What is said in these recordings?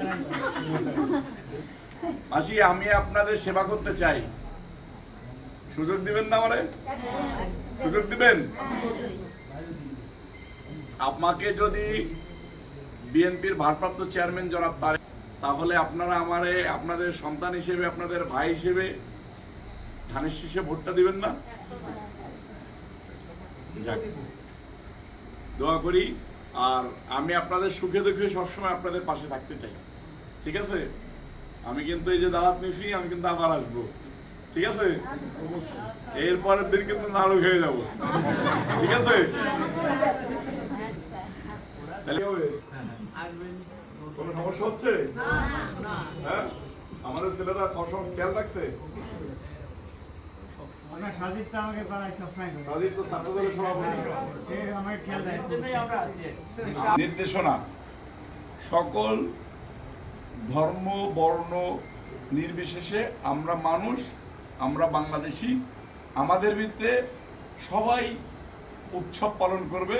মাসি, আমি আপনাদের সেবা করতে চাই। সুযোগ দিবেন না আমারে? সুযোগ দিবেন? আমাকে যদি বিএনপির ভারপ্রাপ্ত চেয়ারম্যান জনাব তারেক তাহলে আপনারা আমারে, আপনাদের সন্তান হিসেবে, আপনাদের ভাই হিসেবে ধানের শীষে ভোটটা দিবেন না। দোয়া করি। আর আমি আপনাদের সুখে দুঃখে সবসময় আপনাদের পাশে থাকতে চাই। ঠিক আছে? আমি কিন্তু এই যে দাওয়াত নিছি আমি কিন্তু আবার আসব। ঠিক আছে? এর পরের দিন কিন্তু নাড়ু খেয়ে যাব। ঠিক আছে? কোনো সমস্যা হচ্ছে? হ্যাঁ? আমাদের ছেলেরা ফসল খেয়াল রাখছে? আমার সাজিদ তো আমাকে সবসময়। তো ছাত্রদলের সভাপতি। সে আমার খেয়াল দেয় নির্দেশনা। সকল ধর্ম বর্ণ নির্বিশেষে আমরা মানুষ আমরা বাংলাদেশি। আমাদের ভিতরে সবাই উৎসব পালন করবে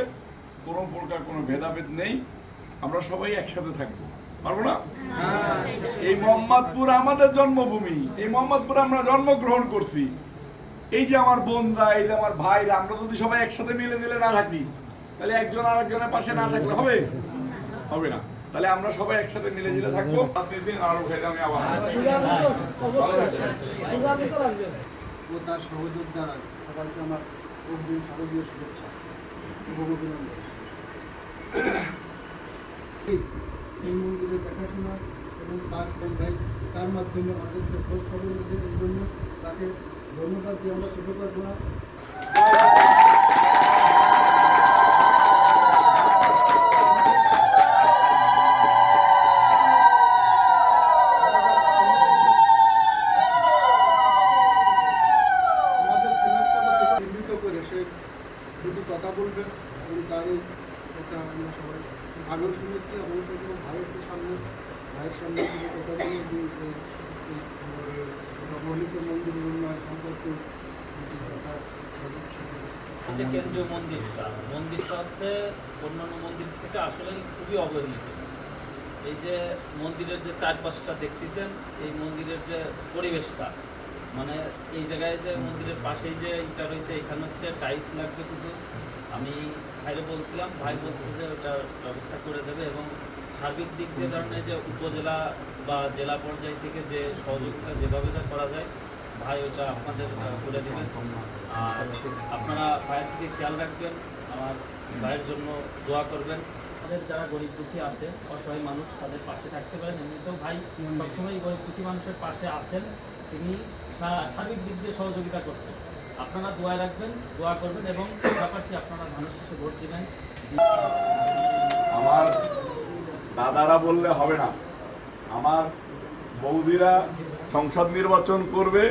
কোনো প্রকার কোনো ভেদাভেদ নেই। আমরা সবাই একসাথে থাকব। পারব না? এই মোহাম্মদপুর আমাদের জন্মভূমি। এই মোহাম্মদপুরে আমরা জন্মগ্রহণ করছি। এই যে আমার বোনরা এই যে আমার ভাইরা আমরা যদি সবাই একসাথে মিলে মিলে না থাকি তাহলে একজন আরেকজনের পাশে না থাকলে হবে? হবে না। তাহলে আমরা সবাই একসাথে মিলে মিলে থাকব। আপনি আরও খেয়ে আমি আবার ও তার সবাইকে আমার অগ্রিম শুভেচ্ছা। এবং অভিনন্দন ঠিক, এই মন্দিরের দেখাশোনা এবং তার ভাই তার মাধ্যমে আমাদের যে খোঁজ খবর রয়েছে এই জন্য তাকে ধন্যবাদ দিয়ে আমরা ছোটো পারব না দুটি কথা বলবেন এবং তার এই কথা আমরা সবাই আগেও শুনেছি এবং শুধু ভাই আছে সামনে, ভাইয়ের সামনে থেকে কথা বলে এবং এই এই বর্ণিত মন্দিরের উন্নয়ন সম্পর্কে দুটি কথা যে কেন্দ্রীয় মন্দিরটা। মন্দিরটা হচ্ছে অন্যান্য মন্দির থেকে আসলে খুবই অবহেলিত। এই যে মন্দিরের যে চারপাশটা দেখতেছেন, এই মন্দিরের যে পরিবেশটা মানে এই জায়গায় যে মন্দিরের পাশেই যে ইটা রয়েছে এখানে হচ্ছে টাইলস লাগবে কিছু। আমি ভাইরে বলছিলাম ভাই বলছে যে ওটার ব্যবস্থা করে দেবে এবং সার্বিক দিক দিয়ে ধরনের যে উপজেলা বা জেলা পর্যায় থেকে যে সহযোগিতা যেভাবে যা করা যায় ভাই ওটা আপনাদের করে দেবেন। আর আপনারা ভাইয়ের দিকে খেয়াল রাখবেন আমার ভাইয়ের জন্য দোয়া করবেন। আমাদের যারা গরিব দুঃখী আছে অসহায় মানুষ তাদের পাশে থাকতে পারেন। এমনিতেও ভাই সবসময় গরিব দুঃখী মানুষের পাশে আছেন। তিনি সার্বিক দিক দিয়ে সহযোগিতা করছেন। আপনারা দোয়া রাখবেন দোয়া করবেন এবং পাশাপাশি আপনারা মানুষ শেষে ভোট দিবেন। আমার দাদারা বললে হবে না। আমার বৌদিরা সংসদ নির্বাচন করবে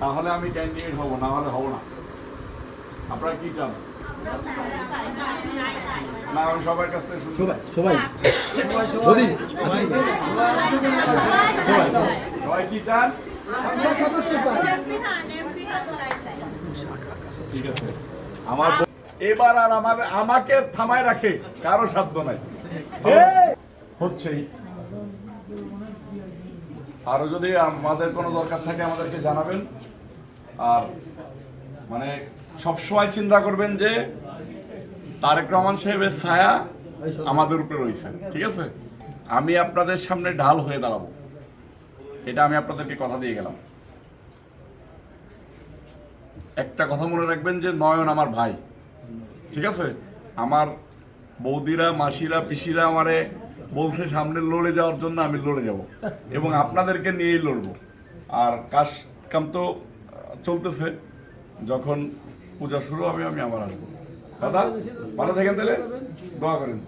তাহলে আমি ক্যান্ডিডেট হব না হলে হব না। আপনারা কি চান? না আমি সবার কাছ থেকে শুনব। সবাই। সবাই। কি চান? ঠিক আছে। আমার এবার আর আমার আমাকে থামায় রাখে কারও সাধ্য নাই। হচ্ছেই আরও যদি আমাদের কোনো দরকার থাকে আমাদেরকে জানাবেন। আর মানে সবসময় চিন্তা করবেন যে তারেক রহমান সাহেবের ছায়া আমাদের উপরে রয়েছে ঠিক আছে? আমি আপনাদের সামনে ঢাল হয়ে দাঁড়াবো। এটা আমি আপনাদেরকে কথা দিয়ে গেলাম। একটা কথা মনে রাখবেন যে নয়ন আমার ভাই। ঠিক আছে? আমার বৌদিরা, মাসিরা, পিসিরা আমারে বলছে সামনে লড়ে যাওয়ার জন্য আমি লড়ে যাব। এবং আপনাদেরকে নিয়েই লড়বো। আর কাজ কাম তো চলতেছে। যখন পূজা শুরু হবে আমি আবার আসব। দাদা, ভালো থাকেন তাহলে? দোয়া করেন।